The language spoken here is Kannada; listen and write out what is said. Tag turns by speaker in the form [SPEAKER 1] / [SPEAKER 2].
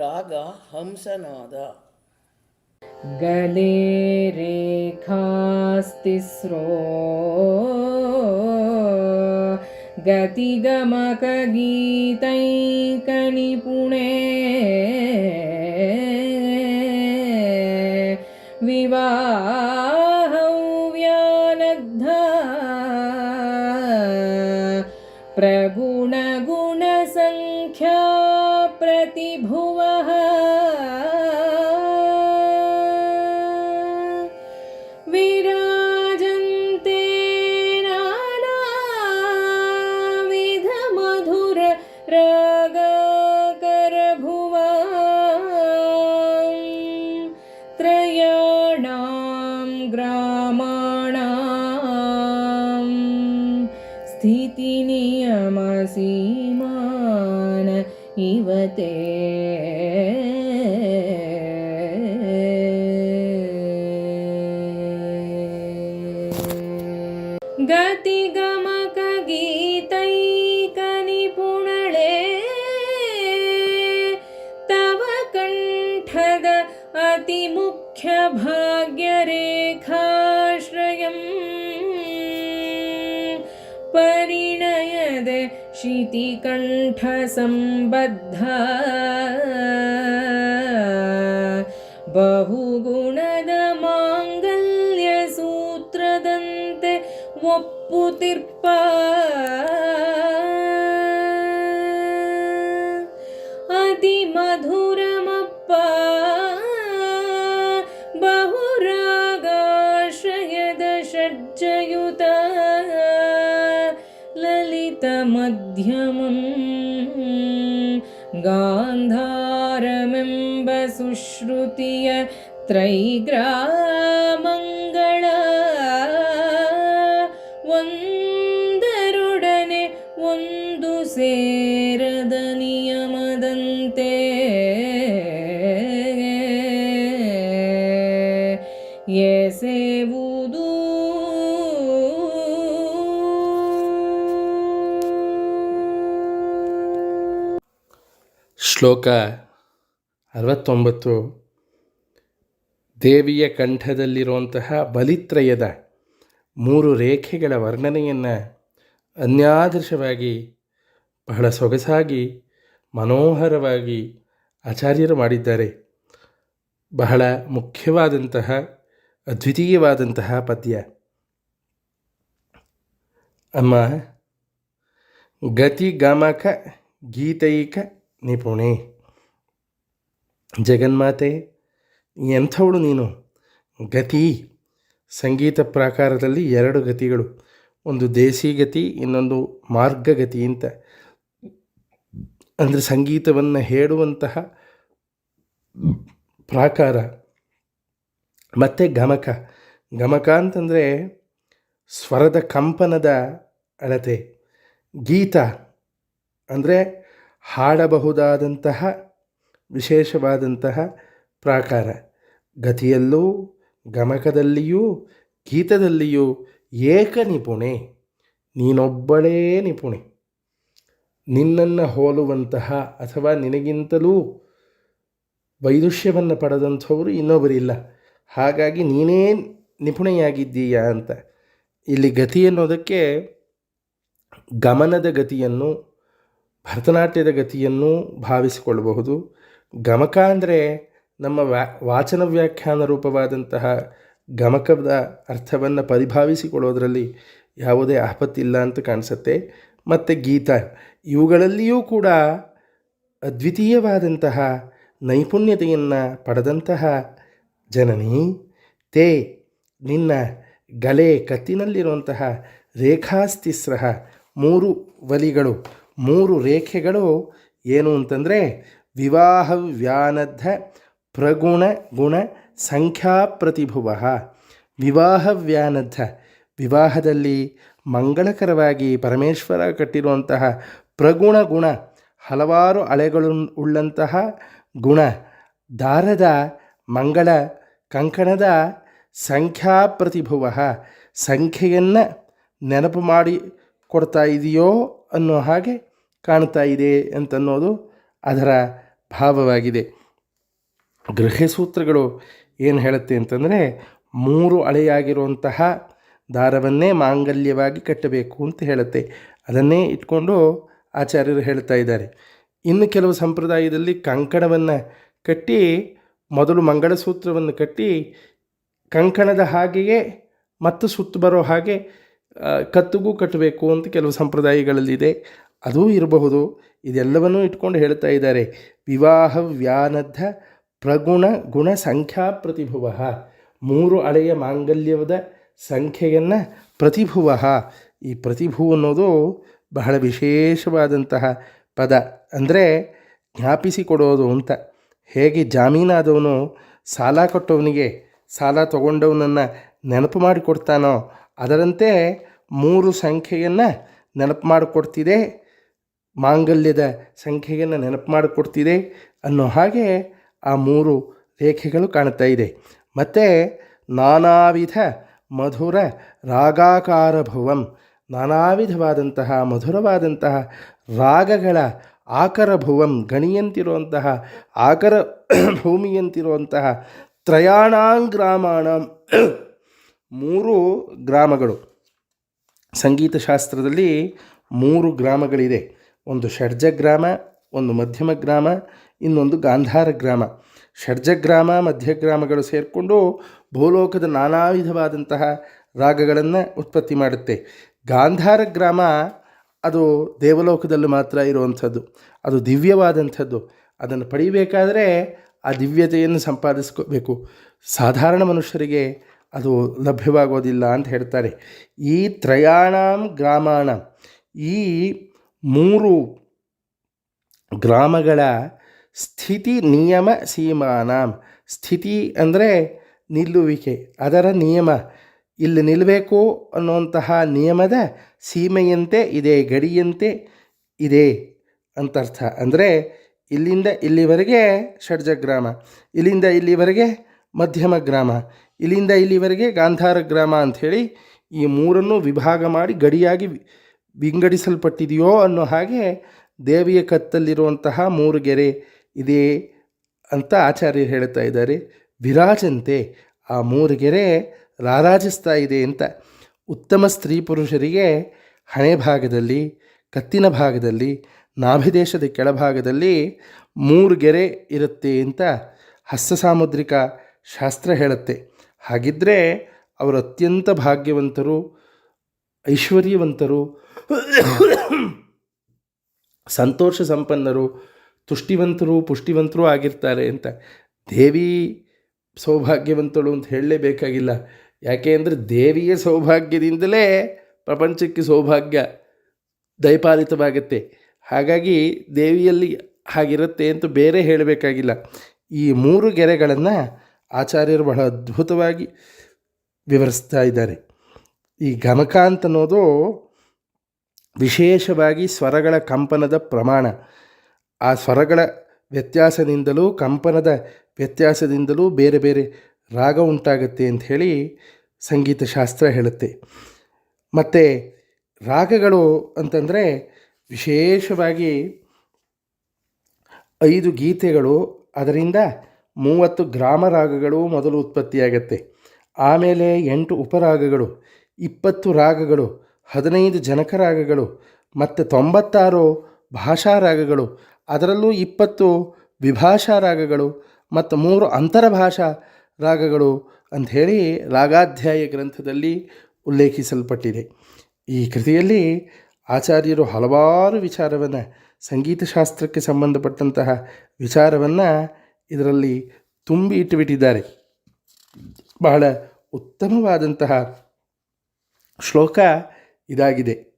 [SPEAKER 1] ರಾಗ ಹಂಸನಾದ
[SPEAKER 2] गले रेखास्तिस्रो गतिगमकगीतैकनिपुणे विवाहव्यानद्धा प्रगुणगुणसङ्ख्या ಸ್ಥಿತಿ ನಿಯಮಸೀಮಾನ ಇವತೆ. ಗತಿಗಮಕ ಗೀತೈಕ ನಿಪುಣಳೆ ತವ ಕಂಠದ ಅತಿ ಮುಖ್ಯ ಭಾಗ್ಯ इति कण्ठसम्बद्धा बहुगुणदमाङ्गल्यसूत्रदन्ते वप्पुतिर्पा ಮಧ್ಯಮಂ ಗಾಂಧಾರಮೆಂಬ ಸುಶ್ರುತಿಯ ತ್ರೈಗ್ರಾಮಂಗಳ ಒಂದರೊಡನೆ ಒಂದು ಸೇರದ ನಿಯಮದಂತೆ ಎಸೆವುದು
[SPEAKER 3] ಶ್ಲೋಕ ಅರವತ್ತೊಂಬತ್ತು. ದೇವಿಯ ಕಂಠದಲ್ಲಿರುವಂತಹ ಬಲಿತ್ರಯದ ಮೂರು ರೇಖೆಗಳ ವರ್ಣನೆಯನ್ನು ಅನ್ಯಾದೃಶವಾಗಿ, ಬಹಳ ಸೊಗಸಾಗಿ, ಮನೋಹರವಾಗಿ ಆಚಾರ್ಯರು ಮಾಡಿದ್ದಾರೆ. ಬಹಳ ಮುಖ್ಯವಾದಂತಹ, ಅದ್ವಿತೀಯವಾದಂತಹ ಪದ್ಯ. ಅಮ್ಮ, ಗತಿಗಮಕ ಗೀತೈಕ ನಿಪುಣೆ ಜಗನ್ಮಾತೆ, ಎಂಥವಳು ನೀನು? ಗತಿ. ಸಂಗೀತ ಪ್ರಾಕಾರದಲ್ಲಿ ಎರಡು ಗತಿಗಳು. ಒಂದು ದೇಸಿ ಗತಿ, ಇನ್ನೊಂದು ಮಾರ್ಗಗತಿ ಅಂತ. ಅಂದರೆ ಸಂಗೀತವನ್ನು ಹೇಳುವಂತಹ ಪ್ರಾಕಾರ. ಮತ್ತು ಗಮಕ. ಗಮಕ ಅಂತಂದರೆ ಸ್ವರದ ಕಂಪನದ ಅಳತೆ. ಗೀತ ಅಂದರೆ ಹಾಡಬಹುದಾದಂತಹ, ವಿಶೇಷವಾದಂತಹ ಪ್ರಾಕಾರ. ಗತಿಯಲ್ಲೂ, ಗಮಕದಲ್ಲಿಯೂ, ಗೀತದಲ್ಲಿಯೂ ಏಕ ನಿಪುಣೆ. ನೀನೊಬ್ಬಳೇ ನಿಪುಣೆ. ನಿನ್ನನ್ನು ಹೋಲುವಂತಹ ಅಥವಾ ನಿನಗಿಂತಲೂ ವೈದುಷ್ಯವನ್ನು ಪಡೆದಂಥವರು ಇನ್ನೊಬ್ಬರಿಲ್ಲ. ಹಾಗಾಗಿ ನೀನೇ ನಿಪುಣೆಯಾಗಿದ್ದೀಯಾ ಅಂತ. ಇಲ್ಲಿ ಗತಿ ಅನ್ನೋದಕ್ಕೆ ಗಮನದ ಗತಿಯನ್ನು ಭರತನಾಟ್ಯದ ಗತಿಯನ್ನು ಭಾವಿಸಿಕೊಳ್ಳಬಹುದು. ಗಮಕ ಅಂದರೆ ನಮ್ಮ ವಾಚನ ವ್ಯಾಖ್ಯಾನ ರೂಪವಾದಂತಹ ಗಮಕದ ಅರ್ಥವನ್ನು ಪರಿಭಾವಿಸಿಕೊಳ್ಳೋದರಲ್ಲಿ ಯಾವುದೇ ಆಪತ್ತಿಲ್ಲ ಅಂತ ಕಾಣಿಸುತ್ತೆ. ಮತ್ತು ಗೀತ, ಇವುಗಳಲ್ಲಿಯೂ ಕೂಡ ಅದ್ವಿತೀಯವಾದಂತಹ ನೈಪುಣ್ಯತೆಯನ್ನು ಪಡೆದಂತಹ ಜನನಿ, ತೇ, ನಿನ್ನ ಗಲೆ ಕತ್ತಿನಲ್ಲಿರುವಂತಹ ರೇಖಾಸ್ತಿಸ್ರಹ ಮೂರು ವಲಿಗಳು ಮೂರು ರೇಖೆಗಳು ಏನು ಅಂತಂದರೆ ವಿವಾಹ ವ್ಯಾನದ್ಧ ಪ್ರಗುಣ ಗುಣ ಸಂಖ್ಯಾ ಪ್ರತಿಭುವ. ವಿವಾಹ ವ್ಯಾನದ್ಧ ವಿವಾಹದಲ್ಲಿ ಮಂಗಳಕರವಾಗಿ ಪರಮೇಶ್ವರ ಕಟ್ಟಿರುವಂತಹ ಪ್ರಗುಣ ಗುಣ, ಹಲವಾರು ಅಳೆಗಳು ಉಳ್ಳಂತಹ ಗುಣ, ದಾರದ ಮಂಗಳ ಕಂಕಣದ ಸಂಖ್ಯಾ ಪ್ರತಿಭುವ. ಸಂಖ್ಯೆಯನ್ನು ನೆನಪು ಮಾಡಿ ಕೊಡ್ತಾ ಇದೆಯೋ ಅನ್ನೋ ಹಾಗೆ ಕಾಣ್ತಾ ಇದೆ ಅಂತನ್ನೋದು ಅದರ ಭಾವವಾಗಿದೆ. ಗೃಹಸೂತ್ರಗಳು ಏನು ಹೇಳುತ್ತೆ ಅಂತಂದರೆ, ಮೂರು ಅಳೆಯಾಗಿರುವಂತಹ ದಾರವನ್ನೇ ಮಾಂಗಲ್ಯವಾಗಿ ಕಟ್ಟಬೇಕು ಅಂತ ಹೇಳುತ್ತೆ. ಅದನ್ನೇ ಇಟ್ಕೊಂಡು ಆಚಾರ್ಯರು ಹೇಳ್ತಾ ಇದ್ದಾರೆ. ಇನ್ನು ಕೆಲವು ಸಂಪ್ರದಾಯದಲ್ಲಿ ಕಂಕಣವನ್ನು ಕಟ್ಟಿ, ಮೊದಲು ಮಂಗಳಸೂತ್ರವನ್ನು ಕಟ್ಟಿ, ಕಂಕಣದ ಹಾಗೆಯೇ ಮತ್ತು ಸುತ್ತು ಬರೋ ಹಾಗೆ ಕತ್ತಿಗೂ ಕಟ್ಟಬೇಕು ಅಂತ ಕೆಲವು ಸಂಪ್ರದಾಯಗಳಲ್ಲಿದೆ. ಅದೂ ಇರಬಹುದು. ಇದೆಲ್ಲವನ್ನೂ ಇಟ್ಕೊಂಡು ಹೇಳ್ತಾ ಇದ್ದಾರೆ. ವಿವಾಹ ವ್ಯಾನದ್ಧ ಪ್ರಗುಣ ಗುಣ ಸಂಖ್ಯಾ ಪ್ರತಿಭುವ. ಮೂರು ಅಳೆಯ ಮಾಂಗಲ್ಯದ ಸಂಖ್ಯೆಯನ್ನು ಪ್ರತಿಭುವ. ಈ ಪ್ರತಿಭು ಅನ್ನೋದು ಬಹಳ ವಿಶೇಷವಾದಂತಹ ಪದ. ಅಂದರೆ ಜ್ಞಾಪಿಸಿಕೊಡೋದು ಅಂತ. ಹೇಗೆ ಜಾಮೀನಾದವನು ಸಾಲ ಕೊಟ್ಟವನಿಗೆ ಸಾಲ ತಗೊಂಡವನನ್ನು ನೆನಪು ಮಾಡಿಕೊಡ್ತಾನೋ ಅದರಂತೆ ಮೂರು ಸಂಖ್ಯೆಯನ್ನು ನೆನಪು ಮಾಡಿಕೊಡ್ತಿದೆ, ಮಾಂಗಲ್ಯದ ಸಂಖ್ಯೆಯನ್ನು ನೆನಪು ಮಾಡಿಕೊಡ್ತಿದೆ ಅನ್ನೋ ಹಾಗೆ ಆ ಮೂರು ರೇಖೆಗಳು ಕಾಣ್ತಾ ಇದೆ. ಮತ್ತು ನಾನಾ ವಿಧ ಮಧುರ ರಾಗಾಕಾರ ಭುವಂ ನಾನಾ ವಿಧವಾದಂತಹ ಮಧುರವಾದಂತಹ ರಾಗಗಳ ಆಕರ ಭುವಂ, ಗಣಿಯಂತಿರುವಂತಹ ಆಕರ ಭೂಮಿಯಂತಿರುವಂತಹ ತ್ರಯಾಣಾಂಗ್ರಾಮಾಣ ಮೂರು ಗ್ರಾಮಗಳು. ಸಂಗೀತ ಶಾಸ್ತ್ರದಲ್ಲಿ ಮೂರು ಗ್ರಾಮಗಳಿದೆ. ಒಂದು ಷಡ್ಜ ಗ್ರಾಮ, ಒಂದು ಮಧ್ಯಮ ಗ್ರಾಮ, ಇನ್ನೊಂದು ಗಾಂಧಾರ ಗ್ರಾಮ. ಷಡ್ಜ ಗ್ರಾಮ ಮಧ್ಯ ಗ್ರಾಮಗಳು ಸೇರಿಕೊಂಡು ಭೂಲೋಕದ ನಾನಾ ವಿಧವಾದಂತಹ ರಾಗಗಳನ್ನು ಉತ್ಪತ್ತಿ ಮಾಡುತ್ತೆ. ಗಾಂಧಾರ ಗ್ರಾಮ ಅದು ದೇವಲೋಕದಲ್ಲಿ ಮಾತ್ರ ಇರುವಂಥದ್ದು. ಅದು ದಿವ್ಯವಾದಂಥದ್ದು. ಅದನ್ನು ಪಡಿಬೇಕಾದರೆ ಆ ದಿವ್ಯತೆಯನ್ನು ಸಂಪಾದಿಸ್ಕೋಬೇಕು. ಸಾಧಾರಣ ಮನುಷ್ಯರಿಗೆ ಅದು ಲಭ್ಯವಾಗೋದಿಲ್ಲ ಅಂತ ಹೇಳ್ತಾರೆ. ಈ ತ್ರಯಾಣಾಂ ಗ್ರಾಮಾಣ, ಈ ಮೂರು ಗ್ರಾಮಗಳ ಸ್ಥಿತಿ ನಿಯಮ ಸೀಮಾನ. ಸ್ಥಿತಿ ಅಂದರೆ ನಿಲ್ಲುವಿಕೆ, ಅದರ ನಿಯಮ. ಇಲ್ಲಿ ನಿಲ್ಲಬೇಕು ಅನ್ನುವಂತಹ ನಿಯಮದ ಸೀಮೆಯಂತೆ ಇದೆ, ಗಡಿಯಂತೆ ಇದೆ ಅಂತರ್ಥ. ಅಂದರೆ ಇಲ್ಲಿಂದ ಇಲ್ಲಿವರೆಗೆ ಷಡ್ಜ ಗ್ರಾಮ ಇಲ್ಲಿಂದ ಇಲ್ಲಿವರೆಗೆ ಮಧ್ಯಮ ಗ್ರಾಮ ಇಲ್ಲಿಂದ ಇಲ್ಲಿವರೆಗೆ ಗಾಂಧಾರ ಗ್ರಾಮ ಅಂಥೇಳಿ ಈ ಮೂರನ್ನು ವಿಭಾಗ ಮಾಡಿ ಗಡಿಯಾಗಿ ವಿಂಗಡಿಸಲ್ಪಟ್ಟಿದೆಯೋ ಅನ್ನೋ ಹಾಗೆ ದೇವಿಯ ಕತ್ತಲ್ಲಿರುವಂತಹ ಮೂರು ಗೆರೆ ಇದೆ ಅಂತ ಆಚಾರ್ಯರು ಹೇಳ್ತಾ ಇದ್ದಾರೆ. ವಿರಾಜಂತೆ, ಆ ಮೂರು ಗೆರೆ ರಾರಾಜಿಸ್ತಾ ಇದೆ ಅಂತ. ಉತ್ತಮ ಸ್ತ್ರೀ ಪುರುಷರಿಗೆ ಹಣೆ ಭಾಗದಲ್ಲಿ, ಕತ್ತಿನ ಭಾಗದಲ್ಲಿ, ನಾಭಿದೇಶದ ಕೆಳಭಾಗದಲ್ಲಿ ಮೂರು ಗೆರೆ ಇರುತ್ತೆ ಅಂತ ಹಸ್ತ ಸಾಮುದ್ರಿಕ ಶಾಸ್ತ್ರ ಹೇಳುತ್ತೆ. ಹಾಗಿದ್ದರೆ ಅವರು ಅತ್ಯಂತ ಭಾಗ್ಯವಂತರು, ಐಶ್ವರ್ಯವಂತರು, ಸಂತೋಷ ಸಂಪನ್ನರು, ತುಷ್ಟಿವಂತರು, ಪುಷ್ಟಿವಂತರು ಆಗಿರ್ತಾರೆ ಅಂತ. ದೇವಿ ಸೌಭಾಗ್ಯವಂತಳು ಅಂತ ಹೇಳಲೇಬೇಕಾಗಿಲ್ಲ. ಯಾಕೆ ಅಂದರೆ ದೇವಿಯ ಸೌಭಾಗ್ಯದಿಂದಲೇ ಪ್ರಪಂಚಕ್ಕೆ ಸೌಭಾಗ್ಯ ದಯಪಾಲಿತವಾಗುತ್ತೆ. ಹಾಗಾಗಿ ದೇವಿಯಲ್ಲಿ ಹಾಗಿರುತ್ತೆ ಅಂತ ಬೇರೆ ಹೇಳಬೇಕಾಗಿಲ್ಲ. ಈ ಮೂರು ಗೆರೆಗಳನ್ನು ಆಚಾರ್ಯರು ಬಹಳ ಅದ್ಭುತವಾಗಿ ವಿವರಿಸ್ತಾ ಇದ್ದಾರೆ. ಈ ಗಮಕ ಅಂತ ಅನ್ನೋದು ವಿಶೇಷವಾಗಿ ಸ್ವರಗಳ ಕಂಪನದ ಪ್ರಮಾಣ. ಆ ಸ್ವರಗಳ ವ್ಯತ್ಯಾಸದಿಂದಲೂ, ಕಂಪನದ ವ್ಯತ್ಯಾಸದಿಂದಲೂ ಬೇರೆ ಬೇರೆ ರಾಗ ಉಂಟಾಗುತ್ತೆ ಅಂತ ಹೇಳಿ ಸಂಗೀತ ಶಾಸ್ತ್ರ ಹೇಳುತ್ತೆ. ಮತ್ತು ರಾಗಗಳು ಅಂತಂದರೆ ವಿಶೇಷವಾಗಿ ಐದು ಗೀತೆಗಳು, ಅದರಿಂದ ಮೂವತ್ತು ಗ್ರಾಮ ರಾಗಗಳು ಮೊದಲು ಉತ್ಪತ್ತಿಯಾಗತ್ತೆ. ಆಮೇಲೆ ಎಂಟು ಉಪರಾಗಗಳು ಇಪ್ಪತ್ತು ರಾಗಗಳು, ಹದಿನೈದು ಜನಕ ರಾಗಗಳು, ಮತ್ತು ತೊಂಬತ್ತಾರು ಭಾಷಾ ರಾಗಗಳು, ಅದರಲ್ಲೂ ಇಪ್ಪತ್ತು ವಿಭಾಷಾ ರಾಗಗಳು, ಮತ್ತು ಮೂರು ಅಂತರಭಾಷಾ ರಾಗಗಳು ಅಂಥೇಳಿ ರಾಗಾಧ್ಯಾಯ ಗ್ರಂಥದಲ್ಲಿ ಉಲ್ಲೇಖಿಸಲ್ಪಟ್ಟಿದೆ. ಈ ಕೃತಿಯಲ್ಲಿ ಆಚಾರ್ಯರು ಹಲವಾರು ವಿಚಾರವನ್ನು, ಸಂಗೀತಶಾಸ್ತ್ರಕ್ಕೆ ಸಂಬಂಧಪಟ್ಟಂತಹ ವಿಚಾರವನ್ನು ಇದರಲ್ಲಿ ತುಂಬಿ ಇಟ್ಟುಬಿಟ್ಟಿದ್ದಾರೆ. ಬಹಳ ಉತ್ತಮವಾದಂತಹ ಶ್ಲೋಕ ಇದಾಗಿದೆ.